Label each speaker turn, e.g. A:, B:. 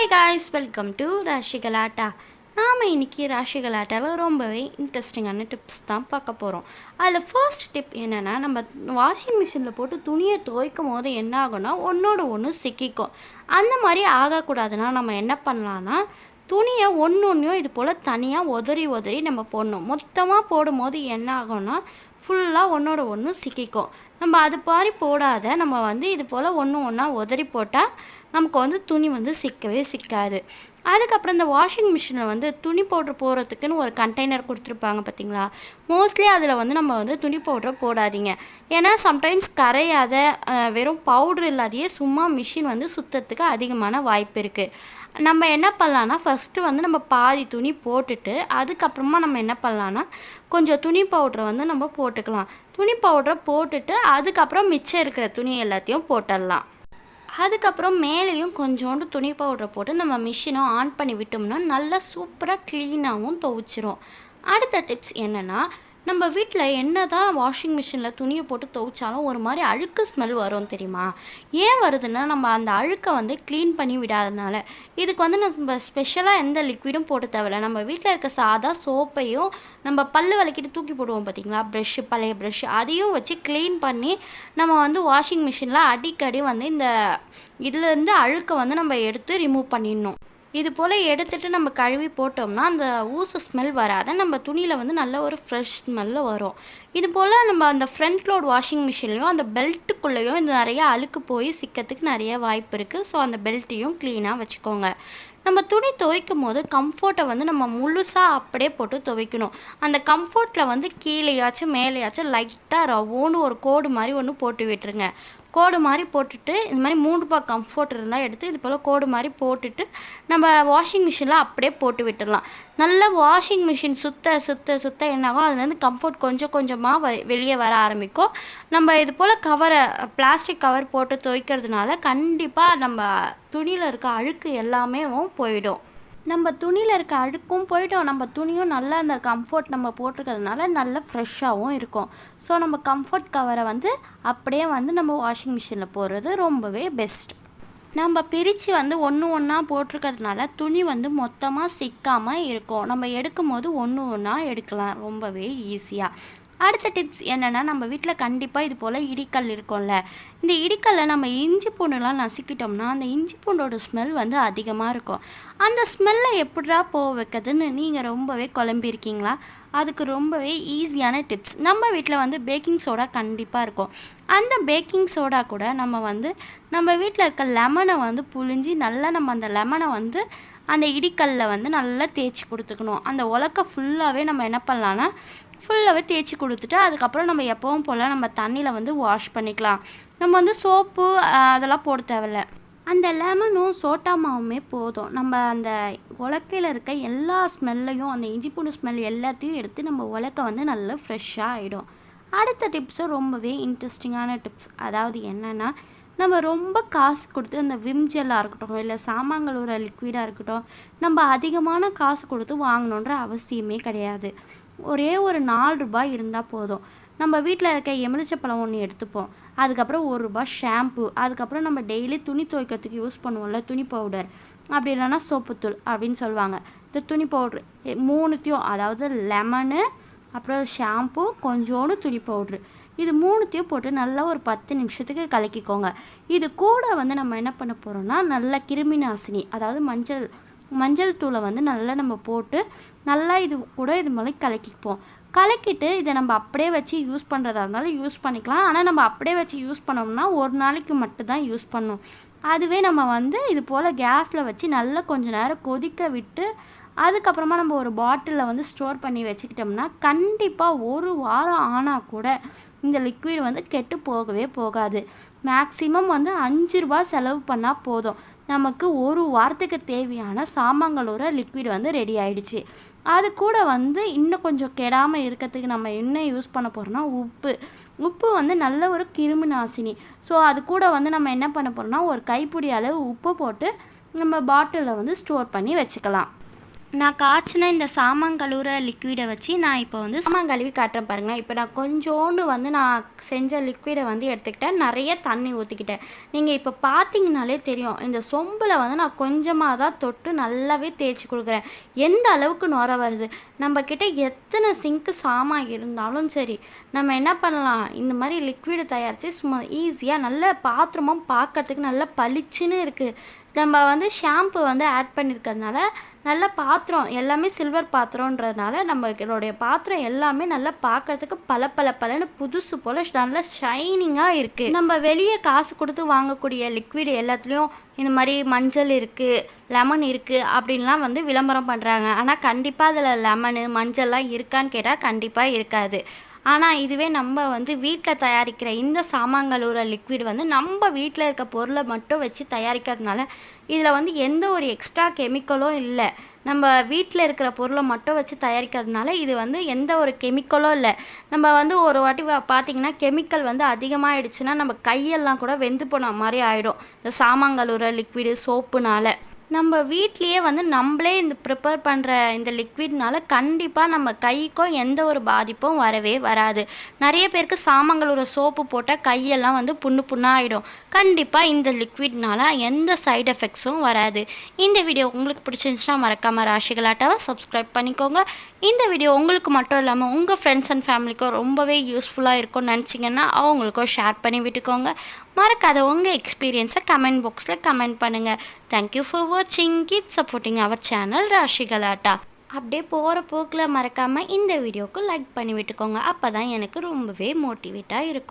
A: Hi guys welcome to Rashi Galatta நாம் இன்றைக்கி ராஷி கலாட்டாவில் ரொம்பவே இன்ட்ரெஸ்டிங்கான டிப்ஸ் தான் பார்க்க போகிறோம் அதில் ஃபர்ஸ்ட் டிப் என்னென்னா நம்ம வாஷிங் மிஷினில் போட்டு துணியை துவைக்கும் போது என்ன ஆகும்னா ஒன்றோட ஒன்று சிக்கிக்கும். அந்த மாதிரி ஆகக்கூடாதுன்னா நம்ம என்ன பண்ணலான்னா துணியை ஒன்று ஒன்றையும் இது போல் தனியாக உதறி உதறி நம்ம போடணும். மொத்தமாக போடும்போது என்ன ஆகும்னா ஃபுல்லாக ஒன்றோட ஒன்று சிக்கிக்கும். நம்ம அது மாதிரி போடாத நம்ம வந்து இது போல் ஒன்று ஒன்றா உதறி போட்டால் நமக்கு வந்து துணி வந்து சிக்கவே சிக்காது. அதுக்கப்புறம் இந்த வாஷிங் மிஷினில் வந்து துணி பவுட்ரு போடுறதுக்குன்னு ஒரு கண்டெய்னர் கொடுத்துருப்பாங்க பார்த்தீங்களா மோஸ்ட்லி அதில் வந்து நம்ம வந்து துணி பவுட்ரு போடாதீங்க. ஏன்னா சம்டைம்ஸ் கரையாத வெறும் பவுட்ரு இல்லாதையே சும்மா மிஷின் வந்து சுற்றுறதுக்கு அதிகமான வாய்ப்பு இருக்குது நம்ம என்ன பண்ணலான்னா ஃபஸ்ட்டு வந்து நம்ம பாதி துணி போட்டுட்டு அதுக்கப்புறமா நம்ம என்ன பண்ணலான்னா கொஞ்சம் துணி பவுட்ரை வந்து நம்ம போட்டுக்கலாம். துணி பவுட்ரை போட்டுட்டு அதுக்கப்புறம் மிச்சம் இருக்கிற துணி எல்லாத்தையும் போட்டுடலாம். அதுக்கப்புறம் மேலேயும் கொஞ்சோண்டு துணி பவுடரை போட்டு நம்ம மிஷினை ஆன் பண்ணி விட்டோம்னா நல்லா சூப்பராக க்ளீனாகவும் துவைச்சிரும். அடுத்த டிப்ஸ் என்னென்னா நம்ம வீட்டில் என்ன தான் வாஷிங் மிஷினில் துணியை போட்டு துவைச்சாலும் ஒரு மாதிரி அழுக்கு ஸ்மெல் வரும் தெரியுமா? ஏன் வருதுன்னா நம்ம அந்த அழுக்கை வந்து க்ளீன் பண்ணி விடாதனால. இதுக்கு வந்து நம்ம ஸ்பெஷலாக எந்த லிக்விடும் போட்டு தேவையில்ல. நம்ம வீட்டில் இருக்க சாதா சோப்பையும் நம்ம பல்லு விளக்கிட்டு தூக்கி போடுவோம் பார்த்தீங்களா ப்ரெஷ்ஷு பழைய ப்ரெஷ்ஷு அதையும் வச்சு க்ளீன் பண்ணி நம்ம வந்து வாஷிங் மிஷினில் அடிக்கடி வந்து இந்த இதுலேருந்து அழுக்கை வந்து நம்ம எடுத்து ரிமூவ் பண்ணிடணும். இது போல் எடுத்துகிட்டு நம்ம கழுவி போட்டோம்னா அந்த ஊசு ஸ்மெல் வராத நம்ம துணியில் வந்து நல்ல ஒரு ஃப்ரெஷ் ஸ்மெல்ல வரும். இது போல் நம்ம அந்த ஃப்ரண்ட் லோட் வாஷிங் மிஷின்லேயும் அந்த பெல்ட்டுக்குள்ளேயும் இது நிறைய அழுக்கு போய் சிக்கிறதுக்கு நிறைய வாய்ப்பு இருக்குது ஸோ அந்த பெல்ட்டையும் க்ளீனாக வச்சுக்கோங்க. நம்ம துணி துவைக்கும் போது கம்ஃபர்ட்டை வந்து நம்ம முழுசாக அப்படியே போட்டு துவைக்கணும். அந்த கம்ஃபர்ட்டில் வந்து கீழேயாச்சும் மேலேயாச்சும் லைட்டாக ரவோன்னு ஒரு கோடு மாதிரி ஒன்று போட்டு விட்டுருங்க. கோடு மாதிரி போட்டுட்டு இந்த மாதிரி மூணு ரூபாய் கம்ஃபோர்ட் இருந்தால் எடுத்து இது போல் கோடு மாதிரி போட்டுட்டு நம்ம வாஷிங் மிஷினில் அப்படியே போட்டு விட்டுடலாம். நல்லா வாஷிங் மிஷின் சுத்த சுத்த சுத்த என்னாகும் அதுலேருந்து கம்ஃபோர்ட் கொஞ்சம் கொஞ்சமாக வ வெளியே வர ஆரம்பிக்கும். நம்ம இது போல் கவரை பிளாஸ்டிக் கவர் போட்டு துவைக்கிறதுனால கண்டிப்பாக நம்ம துணியில் இருக்க அழுக்கு எல்லாமே போயிடும். நம்ம துணியில் இருக்க அழுக்கும் போயிட்டோம் நம்ம துணியும் நல்லா அந்த கம்ஃபர்ட் நம்ம போட்டிருக்கிறதுனால நல்லா ஃப்ரெஷ்ஷாகவும் இருக்கும். ஸோ நம்ம கம்ஃபர்ட் கவரை வந்து அப்படியே வந்து நம்ம வாஷிங் மிஷினில் போடுறது ரொம்பவே பெஸ்ட் நம்ம பிரித்து வந்து ஒன்று ஒன்றா போட்டிருக்கிறதுனால துணி வந்து மொத்தமாக சிக்காமல் இருக்கும். நம்ம எடுக்கும் போது ஒன்று ஒன்றா எடுக்கலாம். ரொம்பவே ஈஸியாக அடுத்த டிப்ஸ் என்னென்னா நம்ம வீட்டில் கண்டிப்பாக இது போல் இடிக்கல் இருக்கும்ல. இந்த இடிக்கல்ல நம்ம இஞ்சி பூண்டுலாம் நசுக்கிட்டோம்னா அந்த இஞ்சி பூண்டோட ஸ்மெல் வந்து அதிகமாக இருக்கும். அந்த ஸ்மெல்லை எப்படா போக வைக்கிறதுன்னு நீங்கள் ரொம்பவே குழம்பியிருக்கீங்களா? அதுக்கு ரொம்பவே ஈஸியான டிப்ஸ் நம்ம வீட்டில் வந்து பேக்கிங் சோடா கண்டிப்பாக இருக்கும். அந்த பேக்கிங் சோடா கூட நம்ம வந்து நம்ம வீட்டில் இருக்க லெமனை வந்து புழிஞ்சி நல்லா நம்ம அந்த லெமனை வந்து அந்த இடிக்கல்ல வந்து நல்லா தேய்ச்சி கொடுத்துக்கணும். அந்த உலக்க ஃபுல்லாகவே நம்ம என்ன பண்ணலான்னா ஃபுல்லாகவே தேய்ச்சி கொடுத்துட்டு அதுக்கப்புறம் நம்ம எப்போவும் போல் நம்ம தண்ணியில் வந்து வாஷ் பண்ணிக்கலாம். நம்ம வந்து சோப்பு அதெல்லாம் போட தேவையில்ல. அந்த லெமனும் சோட்டா மாவுமே போதும். நம்ம அந்த உலக்கையில் இருக்க எல்லா ஸ்மெல்லையும் அந்த இஞ்சி பூண்டு ஸ்மெல் எல்லாத்தையும் எடுத்து நம்ம உலக்க வந்து நல்லா ஃப்ரெஷ்ஷாக ஆகிடும் அடுத்த டிப்ஸும் ரொம்பவே இன்ட்ரெஸ்டிங்கான டிப்ஸ் அதாவது என்னென்னா நம்ம ரொம்ப காசு கொடுத்து அந்த விம் ஜெல்லாக இருக்கட்டும் இல்லை சாமான்களோட லிக்விடாக இருக்கட்டும் நம்ம அதிகமான காசு கொடுத்து வாங்கணுன்ற அவசியமே கிடையாது. ஒரே ஒரு நாலு ரூபாய் இருந்தால் போதும். நம்ம வீட்டில் இருக்க எலுமிச்சப்பழம் ஒன்று எடுத்துப்போம். அதுக்கப்புறம் ஒரு ரூபாய் ஷாம்பு. அதுக்கப்புறம் நம்ம டெய்லி துணி துவைக்கிறதுக்கு யூஸ் பண்ணுவோம்ல துணி பவுடர். அப்படி இல்லைன்னா சோப்புத்தூள் அப்படின்னு சொல்லுவாங்க. இந்த துணி பவுட்ரு மூணுத்தையும் அதாவது லெமனு அப்புறம் ஷாம்பு கொஞ்சோண்டு துணி பவுட்ரு. இது மூணுத்தையும் போட்டு நல்லா ஒரு பத்து நிமிஷத்துக்கு கலக்கிக்கோங்க. இது கூட வந்து நம்ம என்ன பண்ண போகிறோம்னா நல்லா கிருமி நாசினி அதாவது மஞ்சள் மஞ்சள் தூளை வந்து நல்லா நம்ம போட்டு நல்லா இது கூட இது மாதிரி கலக்கிப்போம் கலக்கிட்டு இதை நம்ம அப்படியே வச்சு யூஸ் பண்ணுறதா இருந்தாலும் யூஸ் பண்ணிக்கலாம். ஆனால் நம்ம அப்படியே வச்சு யூஸ் பண்ணோம்னா ஒரு நாளைக்கு மட்டும்தான் யூஸ் பண்ணும். அதுவே நம்ம வந்து இது போல் கேஸில் வச்சு நல்லா கொஞ்ச நேரம் கொதிக்க விட்டு அதுக்கப்புறமா நம்ம ஒரு பாட்டிலில் வந்து ஸ்டோர் பண்ணி வச்சுக்கிட்டோம்னா கண்டிப்பாக ஒரு வாரம் ஆனால் கூட இந்த லிக்விட் வந்து கெட்டு போகவே போகாது. மேக்ஸிமம் வந்து அஞ்சு ரூபா செலவு பண்ணால் போதும். நமக்கு ஒரு வாரத்துக்கு தேவையான சாமான்களோட லிக்விட் வந்து ரெடி ஆயிடுச்சு. அது கூட வந்து இன்னும் கொஞ்சம் கெடாமல் இருக்கிறதுக்கு நம்ம என்ன யூஸ் பண்ண போகிறோம்னா உப்பு. உப்பு வந்து நல்ல ஒரு கிருமி நாசினி. ஸோ அது கூட வந்து நம்ம என்ன பண்ண போகிறோம்னா ஒரு கைப்பிடி அளவு உப்பு போட்டு நம்ம பாட்டிலில் வந்து ஸ்டோர் பண்ணி வச்சுக்கலாம். நான் காய்ச்சின இந்த சாமான் கழுவுற லிக்விடை வச்சு நான் இப்போ வந்து சாமான் கழுவி காட்டுறேன் பாருங்களேன். இப்போ நான் கொஞ்சோண்டு வந்து நான் செஞ்ச லிக்விடை வந்து எடுத்துக்கிட்டேன். நிறைய தண்ணி ஊற்றிக்கிட்டேன் நீங்கள் இப்போ பார்த்தீங்கனாலே தெரியும். இந்த சொம்பில் வந்து நான் கொஞ்சமாக தான் தொட்டு நல்லாவே தேய்ச்சி கொடுக்குறேன். எந்த அளவுக்கு நுர வருது? நம்மக்கிட்ட எத்தனை சிங்க்கு சாமான் இருந்தாலும் சரி நம்ம என்ன பண்ணலாம்? இந்த மாதிரி லிக்விடை தயாரித்து சும்மா ஈஸியாக நல்ல பாத்திரமும் பார்க்கறதுக்கு நல்ல பளிச்சுன்னு இருக்குது நம்ம வந்து ஷாம்பு வந்து ஆட் பண்ணியிருக்கிறதுனால நல்ல பாத்திரம் எல்லாமே சில்வர் பாத்திரன்றதுனால நம்மளுடைய பாத்திரம் எல்லாமே நல்லா பார்க்கறதுக்கு பல பல பலன்னு புதுசு போல் நல்லா ஷைனிங்காக இருக்குது நம்ம வெளியே காசு கொடுத்து வாங்கக்கூடிய லிக்விட் எல்லாத்துலேயும் இந்த மாதிரி மஞ்சள் இருக்குது லெமன் இருக்குது அப்படின்லாம் வந்து விளம்பரம் பண்ணுறாங்க ஆனால் கண்டிப்பாக அதில் லெமனு மஞ்சள்லாம் இருக்கான்னு கேட்டால் கண்டிப்பாக இருக்காது. ஆனால் இதுவே நம்ம வந்து வீட்டில் தயாரிக்கிற இந்த சாமான்களோட லிக்விட் வந்து நம்ம வீட்டில் இருக்க பொருளை மட்டும் வச்சு தயாரிக்கிறதுனால இதில் வந்து எந்த ஒரு எக்ஸ்ட்ரா கெமிக்கலும் இல்லை. நம்ம வீட்டில் இருக்கிற பொருளை மட்டும் வச்சு தயாரிக்கிறதுனால இது வந்து எந்த ஒரு கெமிக்கலும் இல்லை. நம்ம வந்து ஒரு வாட்டி பார்த்திங்கன்னா பார்த்தீங்கன்னா கெமிக்கல் வந்து அதிகமாகிடுச்சுன்னா நம்ம கையெல்லாம் கூட வெந்து போன மாதிரி ஆகிடும் இந்த சாமான்களோட லிக்விடு சோப்புனால. நம்ம வீட்லேயே வந்து நம்மளே இந்த ப்ரிப்பேர் பண்ணுற இந்த லிக்விட்னால கண்டிப்பாக நம்ம கைக்கோ எந்த ஒரு பாதிப்பும் வரவே வராது. நிறைய பேருக்கு சாமங்களோட சோப்பு போட்டால் கையெல்லாம் வந்து புண்ணு புண்ணாகிடும் கண்டிப்பாக இந்த லிக்விட்னால எந்த சைடு எஃபெக்ட்ஸும் வராது. இந்த வீடியோ உங்களுக்கு பிடிச்சிருந்துச்சுன்னா மறக்காமல் ராசிகளாட்டாவை சப்ஸ்கிரைப் பண்ணிக்கோங்க. இந்த வீடியோ உங்களுக்கு மட்டும் இல்லாமல் உங்கள் ஃப்ரெண்ட்ஸ் அண்ட் ஃபேமிலிக்கும் ரொம்பவே யூஸ்ஃபுல்லாக இருக்கும்னு நினச்சிங்கன்னா அவங்களுக்கும் ஷேர் பண்ணி விட்டுக்கோங்க. மறக்காத உங்கள் எக்ஸ்பீரியன்ஸை கமெண்ட் பாக்ஸில் கமெண்ட் பண்ணுங்கள் தேங்க்யூ ஃபார் வாட்சிங் keep supporting our channel Rashi Galatta அப்படியே போகிற போக்கில் மறக்காமல் இந்த வீடியோவுக்கு லைக் பண்ணி விட்டுக்கோங்க. அப்போ தான் எனக்கு ரொம்பவே மோட்டிவேட்டாக இருக்கும்.